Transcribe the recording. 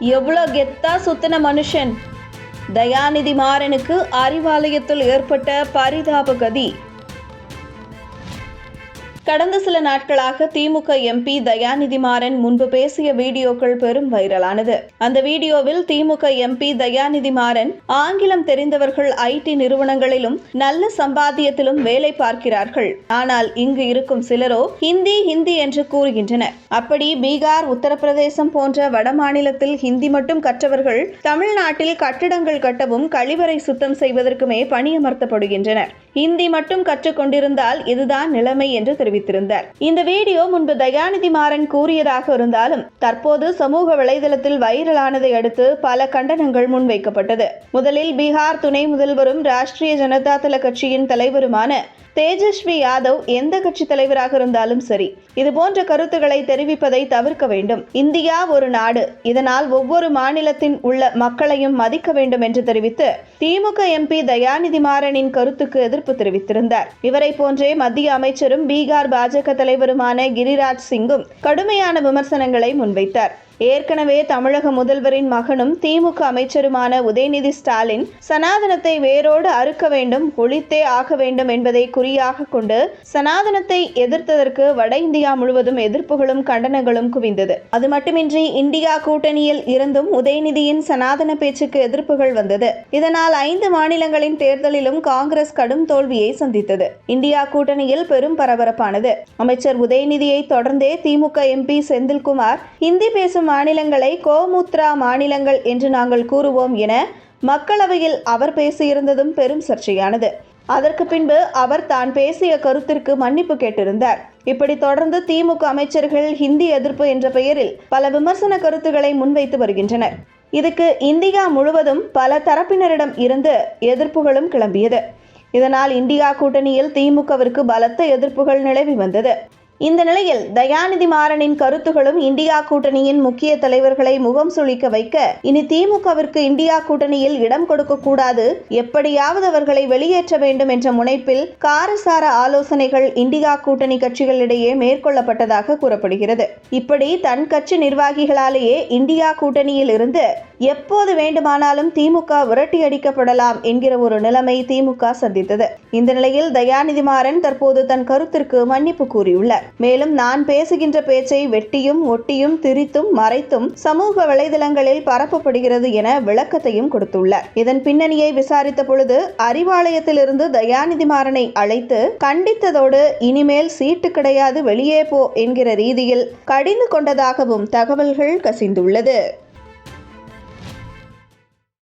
எவ்வளோ கெத்தா சுத்தின மனுஷன்? தயாநிதி மாறனுக்கு அறிவாலயத்தில் ஏற்பட்ட பரிதாப கதி. கடந்த சில நாட்களாக திமுக எம்பி தயாநிதி மாறன் முன்பு பேசிய வீடியோக்கள் பெரும் வைரலானது. அந்த வீடியோவில் திமுக எம்பி தயாநிதி மாறன் ஆங்கிலம் தெரிந்தவர்கள் ஐடி நிறுவனங்களிலும் நல்ல சம்பாத்தியத்திலும் வேலை பார்க்கிறார்கள். ஆனால் இங்கு இருக்கும் சிலரோ ஹிந்தி ஹிந்தி என்று கூறுகின்றனர். அப்படி பீகார் உத்தரப்பிரதேசம் போன்ற வட மாநிலத்தில் ஹிந்தி மட்டும் கற்றவர்கள் தமிழ்நாட்டில் கட்டிடங்கள் கட்டவும் கழிவறை சுத்தம் செய்வதற்குமே பணியமர்த்தப்படுகின்றனர். ஹிந்தி மட்டும் கற்றுக்கொண்டிருந்தால் இதுதான் நிலைமை என்று தெரிவித்திருந்தார். இந்த வீடியோ முன்பு தயாநிதி மாறன் கூறியதாக இருந்தாலும் தற்போது சமூக வலைதளத்தில் வைரலானதை அடுத்து பல கண்டனங்கள் முன்வைக்கப்பட்டது. முதலில் பீகார் துணை முதல்வரும் ராஷ்டிரிய ஜனதா தள கட்சியின் தலைவருமான தேஜஸ்வி யாதவ் எந்த கட்சி தலைவராக இருந்தாலும் சரி இது போன்ற கருத்துக்களை தெரிவிப்பதை தவிர்க்க வேண்டும். இந்தியா ஒரு நாடு. இதனால் ஒவ்வொரு மாநிலத்தின் உள்ள மக்களையும் மதிக்க வேண்டும் என்று தெரிவித்து திமுக எம்பி தயாநிதி மாறனின் கருத்துக்கு எதிர்ப்பு தெரிவித்திருந்தார். இவரை போன்றே மத்திய அமைச்சரும் பீகார் பாஜக தலைவருமான கிரிராஜ் சிங்கும் கடுமையான விமர்சனங்களை முன்வைத்தார். ஏற்கனவே தமிழக முதல்வரின் மகனும் திமுக அமைச்சருமான உதயநிதி ஸ்டாலின் சனாதனத்தை வேரோடு அறுக்க வேண்டும் ஒழித்தே ஆக வேண்டும் என்பதை குறியாக கொண்டு சனாதனத்தை எதிர்த்ததற்கு வட இந்தியா முழுவதும் எதிர்ப்புகளும் கண்டனங்களும் குவிந்தது. அது மட்டுமின்றி இந்தியா கூட்டணியில் இருந்தும் உதயநிதியின் சனாதன பேச்சுக்கு எதிர்ப்புகள் வந்தது. இதனால் ஐந்து மாநிலங்களின் தேர்தலிலும் காங்கிரஸ் கடும் தோல்வியை சந்தித்தது. இந்தியா கூட்டணியில் பெரும் பரபரப்பானது. அமைச்சர் உதயநிதியை தொடர்ந்தே திமுக எம்பி செந்தில்குமார் ஹிந்தி பேசும் மாநிலங்களை கோமுத்ரா மாநிலங்கள் என்று நாங்கள் கூறுவோம் என மக்களவையில் அவர் பேசியிருந்ததும் பெரும் சர்ச்சையானது. அதற்கு பின்பு அவர் தான் பேசிய கருத்திற்கு மன்னிப்பு கேட்டிருந்தார். இப்படி தொடர்ந்து திமுக அமைச்சர்கள் ஹிந்தி எதிர்ப்பு என்ற பெயரில் பல விமர்சன கருத்துக்களை முன்வைத்து வருகின்றனர். இதுக்கு இந்தியா முழுவதும் பல தரப்பினரிடம் இருந்து எதிர்ப்புகளும் கிளம்பியது. இதனால் இந்தியா கூட்டணியில் திமுகவிற்கு பலத்த எதிர்ப்புகள் நிலவி வந்தது. இந்த நிலையில் தயாநிதி மாறனின் கருத்துகளும் இந்தியா கூட்டணியின் முக்கிய தலைவர்களை முகம் சுழிக்க வைக்க இனி திமுகவிற்கு இந்தியா கூட்டணியில் இடம் கொடுக்க கூடாது. எப்படியாவது அவர்களை வெளியேற்ற வேண்டும் என்ற முனைப்பில் காரசார ஆலோசனைகள் இந்தியா கூட்டணி கட்சிகளிடையே மேற்கொள்ளப்பட்டதாக கூறப்படுகிறது. இப்படி தன் கட்சி நிர்வாகிகளாலேயே இந்தியா கூட்டணியில் இருந்து எப்போது வேண்டுமானாலும் திமுக விரட்டியடிக்கப்படலாம் என்கிற ஒரு நிலைமை திமுக சந்தித்தது. இந்த நிலையில் தயாநிதி மாறன் தற்போது தன் கருத்திற்கு மன்னிப்பு கூறியுள்ளார். மேலும் நான் பேசுகின்ற பேச்சை வெட்டியும் ஒட்டியும் திரித்தும் மறைத்தும் சமூக வலைதளங்களில் பரப்பப்படுகிறது என விளக்கத்தையும் கொடுத்துள்ளார் இதன் பின்னணியை விசாரித்த பொழுது அறிவாலயத்திலிருந்து தயாநிதி மாறனை அழைத்து கண்டித்ததோடு இனிமேல் சீட்டு கிடையாது வெளியே போ என்கிற ரீதியில் கடிந்து கொண்டதாகவும் தகவல்கள் கசிந்துள்ளது.